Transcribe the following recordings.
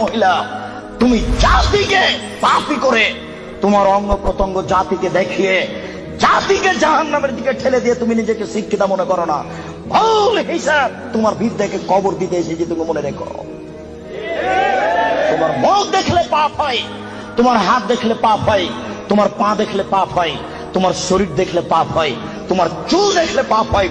মহিলা, তুমি জাতিকে পাপি করে তোমার অঙ্গ প্রত্যঙ্গ জাতিকে দেখিয়ে জাতিকে জাহান নামের দিকে ঠেলে দিয়ে তুমি নিজেকে মনে করো না। ভুল হিসাব তোমার বিদ্যাকে কবর দিতে এসেছি, তুমি মনে রেখো। তোমার মুখ দেখলে পাপ হয়, তোমার হাত দেখলে পাপ হয়, তোমার পা দেখলে পাপ হয়, তোমার শরীর দেখলে পাপ হয়, তোমার চুল দেখলে পাপ হয়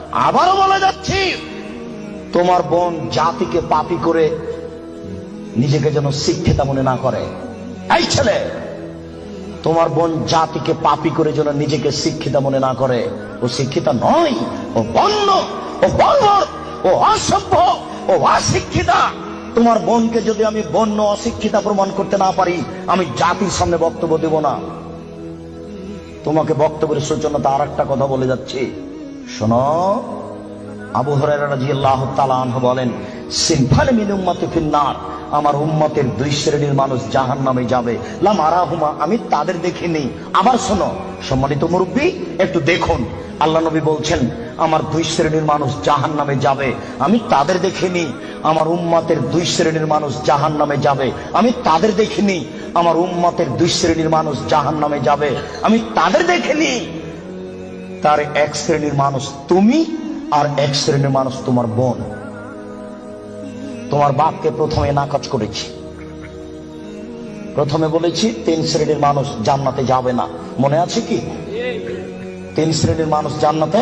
আবারও বলে যাচ্ছি, তোমার বোন জাতিকে পাপি করে নিজেকে যেন শিক্ষিতা মনে না করে। এই ছেলে, তোমার বোন জাতিকে পাপি করে যেন নিজেকে শিক্ষিতা মনে না করে। ও শিক্ষিতা নয়, ও বন্য, ও বর্বর ও অসভ্য, ও অশিক্ষিতা। তোমার বোনকে যদি আমি বন্য, অশিক্ষিতা প্রমাণ করতে না পারি, আমি জাতির সামনে বক্তব্য দেব না। তোমাকে বক্তব্যের সূচনাতে আর একটা কথা বলে যাচ্ছি। শোনো, আবু হরাইরা রাদিয়াল্লাহু বলেন আমার উম্মতের দুই শ্রেণির মানুষ জাহান্নামে যাবে। লা মারাহুমা আমি তাদের দেখিনি। আবার শোনো, সম্মানিত মুরব্বী, একটু দেখুন। আল্লাহ নবী বলছেন, আমার দুই শ্রেণির মানুষ জাহান্নামে যাবে। আমি তাদের দেখিনি। আমার উম্মতের দুই শ্রেণির মানুষ জাহান নামে যাবে। আমি তাদের দেখিনি। আমার উম্মতের দুই শ্রেণির মানুষ জাহান্নামে যাবে। আমি তাদের দেখিনি। তার এক শ্রেণির মানুষ তুমি আর এক শ্রেণির মানুষ তোমার বোন। তোমার বাপকে প্রথমে নাকচ করেছি। প্রথমে বলেছি, তিন শ্রেণির মানুষ জান্নাতে যাবে না। মনে আছে কি? তিন শ্রেণির মানুষ জান্নাতে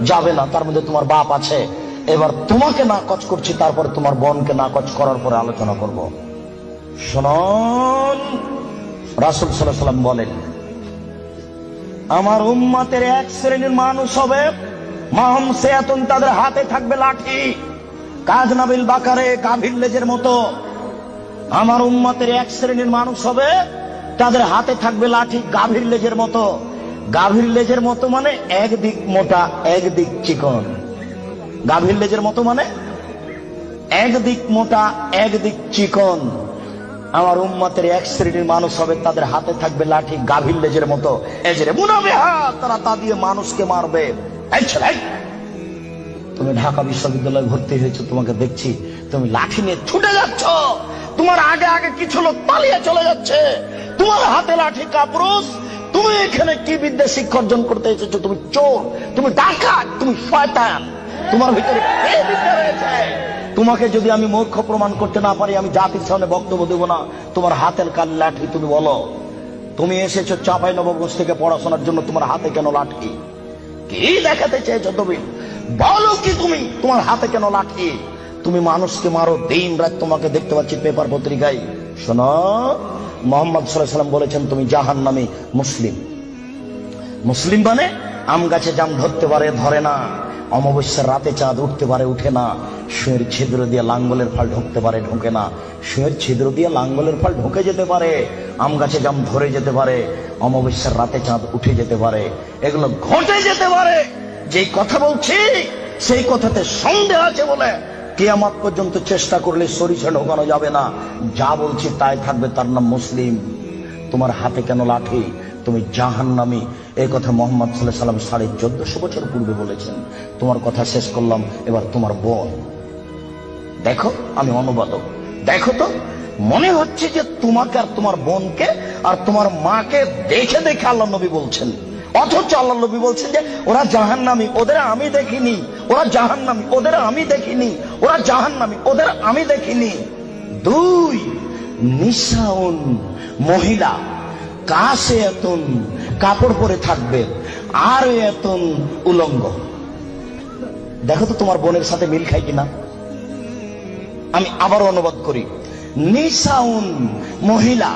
যাবে না, তার মধ্যে তোমার বাপ আছে। এবার তোমাকে নাকচ করছি, তারপরে তোমার বোনকে নাকচ করার পরে আলোচনা করব। শুনুন, রাসুল সাল্লাহ সাল্লাম বলেন আমার উম্মাতের এক শ্রেণির মানুষ হবে মাহম সেয়াতুন, তাদের হাতে থাকবে লাঠি। কাজ নাবিল বাকারে, গাভীর লেজের মতো। আমার উম্মাতের এক শ্রেণির মানুষ হবে, তাদের হাতে থাকবে লাঠি, গাভীর লেজের মতো। গাভীর লেজের মতো মানে একদিক মোটা, একদিক চিকন। গাভীর লেজের মতো মানে একদিক মোটা, একদিক চিকন। আমার উম্মতের এক শ্রেণির মানুষ হবে, তাদের হাতে থাকবে লাঠি গাভীর লেজের মতো। তারা তা দিয়ে মানুষকে মারবে। তুমি ঢাকা বিশ্ববিদ্যালয়ে ভর্তি হয়েছো, তোমাকে দেখছি, তুমি লাঠি নিয়ে ছুটে যাচ্ছ। তোমার আগে আগে কিছু লোক পালিয়ে চলে যাচ্ছে। তোমার হাতে লাঠি কাপুরুষ। তুমি এখানে কি বিদ্যা শিক্ষা অর্জন করতে এসেছ? তুমি চোর, তুমি ডাকাত, তুমি শয়তান। তোমার ভিতরে বিদ্যা রয়েছে? তোমাকে যদি আমি মূর্খ প্রমাণ করতে না পারি, আমি জাতির সামনে বক্তব্য দেবো না। তোমার হাতের কাল লাঠি, তুমি বলো। তুমি এসেছ চাপাই নবগঞ্জ থেকে পড়াশোনার জন্য, তোমার হাতে কেন লাঠি? কি দেখাতে চেয়েছো তুমি? বলো কি তুমি? তোমার হাতে কেন লাঠি? তুমি মানুষকে মারো, দিন রাত তোমাকে দেখতে পাচ্ছি পেপার পত্রিকায়। শোনো, মোহাম্মদ সাল্লাম বলেছেন, তুমি জাহান নামে মুসলিম। মুসলিম মানে আম গাছে জাম ধরতে পারে, ধরে না। অমাবস্যার রাতে চাঁদ উঠতে পারে, উঠে না। শুয়ের ছিদ্র দিয়ে লাঙ্গলের ফল ঢুকতে পারে, ঢুকে না। শুয়ের ছিদ্র দিয়ে লাঙ্গলের ফল ঢুকে যেতে পারে, আম গাছে জাম ধরে যেতে পারে, অমাবস্যার রাতে চাঁদ উঠে যেতে পারে। এগুলো ঘটে যেতে পারে। যেই কথা বলছি, সেই কথাতে সন্দেহ আছে বলে কেয়ামাত পর্যন্ত চেষ্টা করলে সরিষা ঢোকানো যাবে না। যা বলছি তাই থাকবে, তার নাম মুসলিম। তোমার হাতে কেন লাঠি? তুমি জাহান্নামি। এই কথা মোহাম্মদ সাল্লাহ সাল্লাম সাড়ে চোদ্দশো বছর পূর্বে বলেছেন। তোমার কথা শেষ করলাম, এবার তোমার বোন। দেখো, আমি অনুবাদক। দেখো তো, মনে হচ্ছে যে তোমাকে আর তোমার বোনকে আর তোমার মাকে দেখে দেখে আল্লাহ নবী বলছেন। অথচ আল্লাহ নবী বলছেন যে, ওরা জাহান্নামি, ওদের আমি দেখিনি। ওরা জাহান্নামি, ওদের আমি দেখিনি। ওরা জাহান্নামি, ওদের আমি দেখিনি। দুই নিশাউন মহিলা কাছে এতন কাপড় পরে থাকবে, আর এতন উলঙ্গ। দেখো তো তোমার বোনের সাথে মিল খাই কিনা। আমি আবার অনুবাদ করি, নিশাউন মহিলা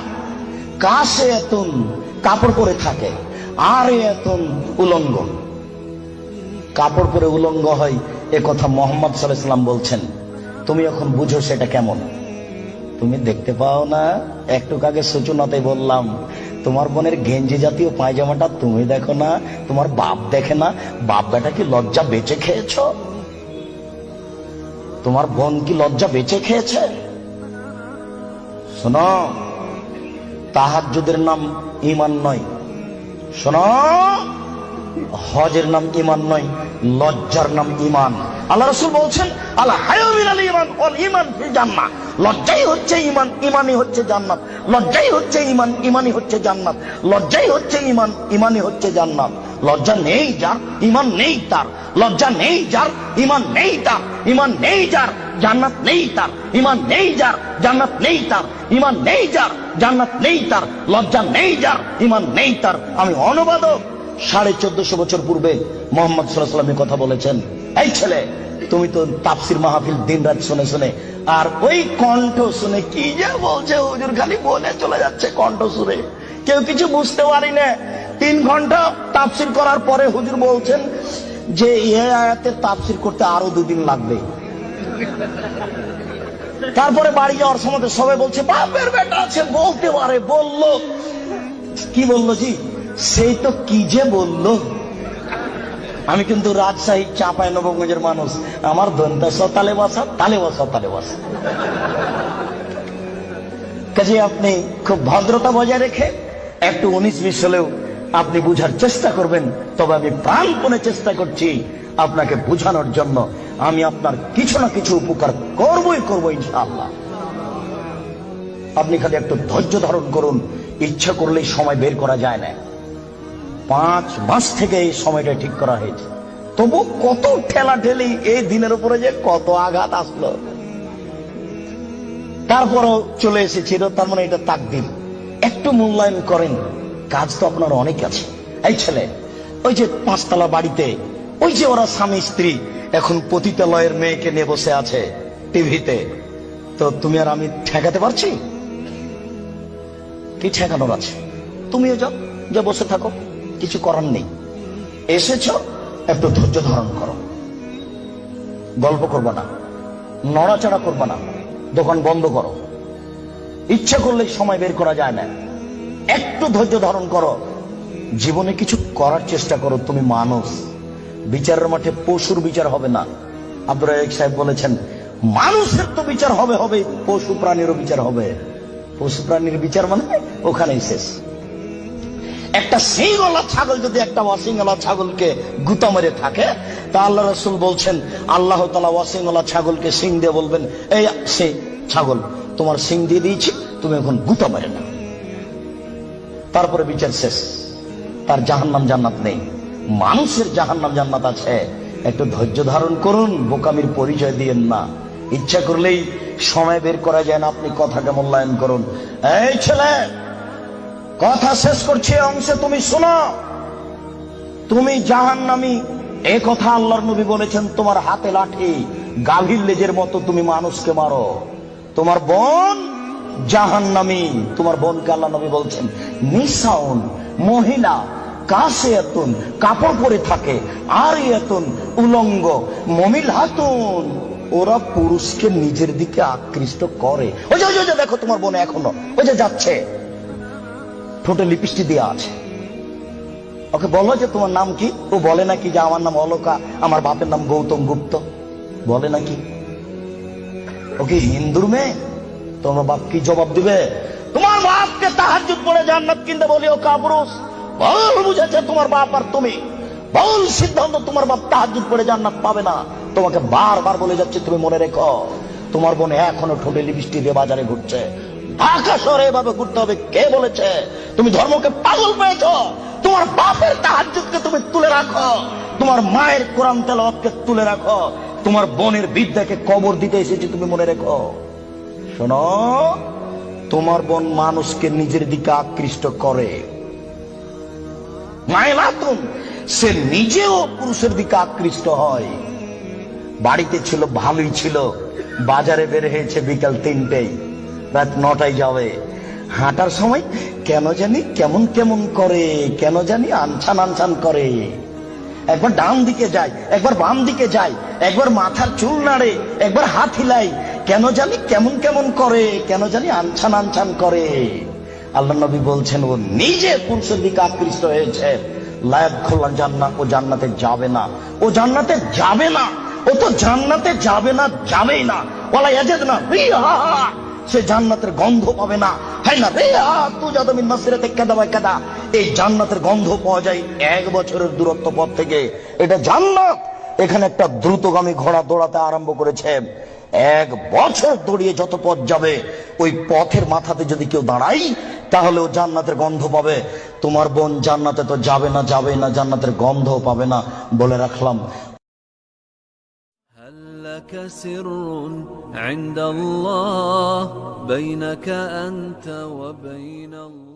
কাছে এতন কাপড় পরে থাকে, আর এতন উলঙ্গ। কাপড় পরে উলঙ্গ হয়, এ কথা মোহাম্মদ সাল্লাম বলছেন, তুমি এখন বুঝো সেটা কেমন? তুমি দেখতে পাও না একটু আগে সূচনাতে বললাম তোমার বোনের গেঞ্জি জাতীয় পায়জামাটা তুমি দেখো না, তোমার বাপ দেখে না, বাপ বেটা কি লজ্জা বেঁচে খেয়েছ? তোমার বোন কি লজ্জা বেঁচে খেয়েছে? শোনো তাহাজুদের নাম ইমান নয়। শোনো হজের নাম ইমান নয়, লজ্জার নাম ইমান আল্লাহ রসুল বলছেন আল্লাহ হায়মিন আল ইমান অল ইমান ফিল জান্নাহ। লজ্জাই হচ্ছে ইমান ইমানই হচ্ছে জান্নাত। লজ্জাই হচ্ছে ইমান ইমানই হচ্ছে জান্নাত। লজ্জাই হচ্ছে ইমান ইমানই হচ্ছে জান্নাত। লজ্জা নেই যার ইমান নেই তার। লজ্জা নেই যার ইমান নেই তার। ইমান নেই যার, জান্নাত নেই তার। ইমান নেই যার, জান্নাত নেই তার। ইমান নেই যার, জান্নাত নেই তার। লজ্জা নেই যার ইমান নেই তার। আমি অনুবাদক সাড়ে চোদ্দশো বছর পূর্বে মোহাম্মদ সাল্লামের কথা বলেছেন, এই ছেলে, তুমি তো তাপসির মাহফিল দিন রাত শুনে শুনে, আর ওই কণ্ঠ শুনে কি যে বলছে হুজুর, খালি বলে চলে যাচ্ছে কণ্ঠ শুনে। কেউ কিছু বুঝতে পারি না। তিন ঘণ্টা তাপসির করার পরে হুজুর বলছেন যে আয়াতের তাপসির করতে আরও দুদিন লাগবে। তারপরে বাড়ি যাওয়ার সময় সবাই বলছে, বাপের বেটা আছে। বলতে পারে, বলল। কি বলল জি? সেই তো কি যে বলল? আমি কিন্তু রাজশাহী চাঁপাই নবগঞ্জের মানুষ। আমার দন্তাস তালে বসা তালে বসা তালে বসা। কাজে আপনি খুব ভদ্রতা বজায় রেখে একটু উনিশ বিশ হলেও আপনি বুঝার চেষ্টা করবেন, তবে আমি প্রাণপণে চেষ্টা করছি আপনাকে বুঝানোর জন্য। আমি আপনার কিছু না কিছু উপকার করবই করব ইনশাআল্লাহ। আপনি খালি একটু ধৈর্য ধারণ করুন। ইচ্ছা করলেই সময় বের করা যায় না। পাঁচ মাস থেকে এই সময়টা ঠিক করা হয়েছে। তবু কত ঠেলা ঠেলি এই দিনের উপরে যে কত আঘাত আসলো। তারপরও চলে এসেছিল, তার মানে এটা তাকদিন একটু মূল্যায়ন করেন, কাজ তো আপনার অনেক আছে। এই ছেলে, ওই যে পাঁচতলা বাড়িতে, ওই যে ওরা স্বামী স্ত্রী, এখন পতিতালয়ের মেয়েকে নিয়ে বসে আছে টিভিতে। তো তুমি আর আমি ঠেকাতে পারছি? কি ঠেকানোর আছে? তুমিও যাও, যে বসে থাকো। কিছু করার নেই। এসেছ, একটু ধৈর্য ধারণ করো। গল্প করব না, নড়াচড়া করব না, দোকান বন্ধ করো। ইচ্ছা করলে সময় বের করা যায় না। একটু ধৈর্য ধারণ করো। জীবনে কিছু করার চেষ্টা করো, তুমি মানুষ। বিচারের মাঠে পশুর বিচার হবে না। রাজাক সাহেব বলেছেন, মানুষের তো বিচার হবে হবে, পশু প্রাণীরও বিচার হবে। পশু প্রাণীর বিচার মানে ওখানেই শেষ। একটা সিংওয়ালা ছাগল যদি একটা অসিংওয়ালা ছাগলকে গুতা মেরে থাকে, তা আল্লাহ রসুল বলছেন, আল্লাহ তালা অসিংওয়ালা ছাগলকে সিং দিয়ে বলবেন, এই সে ছাগল, তোমার সিং দিয়ে দিয়েছি, তুমি এখন গুতা মেরে না তারপরে বিচার শেষ। তার জাহান্নাম জান্নাত নেই। মানুষের জাহান্নাম জান্নাত আছে। একটু ধৈর্য ধারণ করুন, বোকামির পরিচয় দিয়েন না। ইচ্ছা করলেই সময় বের করা যায় না, আপনি কথাকে মূল্যায়ন করুন। এই ছেলে! কথা শেষ করছি অংশে তুমি শোনো। তুমি জাহান্নামি এ কথা আল্লাহর নবী বলেছেন তোমার হাতে লাঠি গাভীর লেজের মতো তুমি মানুষকে মারো। তোমার বোন জাহান্নামি তোমার বোনকে আল্লাহ নবী বলছেন নিসাউন মহিলা কাছে এতুন কাপড় পরে থাকে আর এতুন উলঙ্গ মমিল হাতুন। ওরা পুরুষকে নিজের দিকে আকৃষ্ট করে। ওই যে, ওই যে দেখো তোমার বোন এখনও। ওই যে যাচ্ছে। ঠোঁটে লিপস্টিক দেওয়া আছে। ওকে বলো যে তোমার নাম কি? ও বলে নাকি যে আমার নাম অলকা, আমার বাপের নাম গৌতম গুপ্ত। বলে নাকি। ওকে হিন্দুর মেয়ে? তোমার বাপ কি জবাব দিবে? তোমার বাপকে তাহাজুদ পড়ে জান্নাত কিনতে বলি, ও কাপুরুষ। ভুল বুঝেছে তোমার বাপ আর তুমি। ভুল সিদ্ধান্ত তোমার বাপ তাহাজুদ পড়ে জান্নাত পাবে না। তোমাকে বারবার বলে যাচ্ছে, তুমি মনে রেখো। তোমার বোন এখনও ঠোঁটে লিপস্টিক দিয়ে বাজারে ঘুরছে। ঢাকা এভাবে ঘুরতে হবে। কে বলেছে? তুমি ধর্মকে পাগল পেয়েছ। তোমার বাপের তাহাজুদকে তুমি তুলে রাখো। তোমার মায়ের কোরআন তেলাওয়াতকে তুলে রাখো। তোমার বোনের বিদ্যাকে কবর দিতে এসেছে তুমি মনে রেখো। শোনো, তোমার বোন মানুষকে নিজের দিকে আকৃষ্ট করে। সে নিজেও পুরুষের দিকে আকৃষ্ট হয়। বাড়িতে ছিল, ভালোই ছিল। বাজারে বের হয়েছে বিকাল তিনটেই রাত নটায় যাবে। হাঁটার সময় কেন জানি কেমন কেমন করে, কেন জানি আনছান আনছান করে। একবার ডান দিকে যায়, একবার বাম দিকে যায়, একবার মাথার চুল নাড়ে, একবার হাত হিলাই, কেন জানি কেমন কেমন করে, কেন জানি আনছান আনছান করে। আল্লাহ নবী বলছেন, ও নিজে পুরুষের দিকে আকৃষ্ট হয়েছে? লায়াত খোলা জান্নাত ও জান্নাতে যাবে না। ও জান্নাতে যাবে না। ও তো জান্নাতে যাবে না, যাবেই না। ওলা ইয়াজেদ না সে জান্নাতের গন্ধ পাবে না। হ্যাঁ না রে তু যত মিন মাসিরাতে কাদা বাই কাদা। এই জান্নাতের গন্ধ পাওয়া যায় এক বছরের দূরত্ব পথ থেকে। এটা জান্নাত। এখানে একটা দ্রুতগামী ঘোড়া দৌড়াতে আরম্ভ করেছে। এক বছর দৌড়িয়ে যত পথ যাবে, ওই পথের মাথাতে যদি কেউ দাঁড়াই তাহলে ও জান্নাতের গন্ধ পাবে। তোমার বোন জান্নাতে তো যাবে না যাবে না, জান্নাতের গন্ধ পাবে না বলে রাখলাম। لك سر عند الله بينك أنت وبين الله.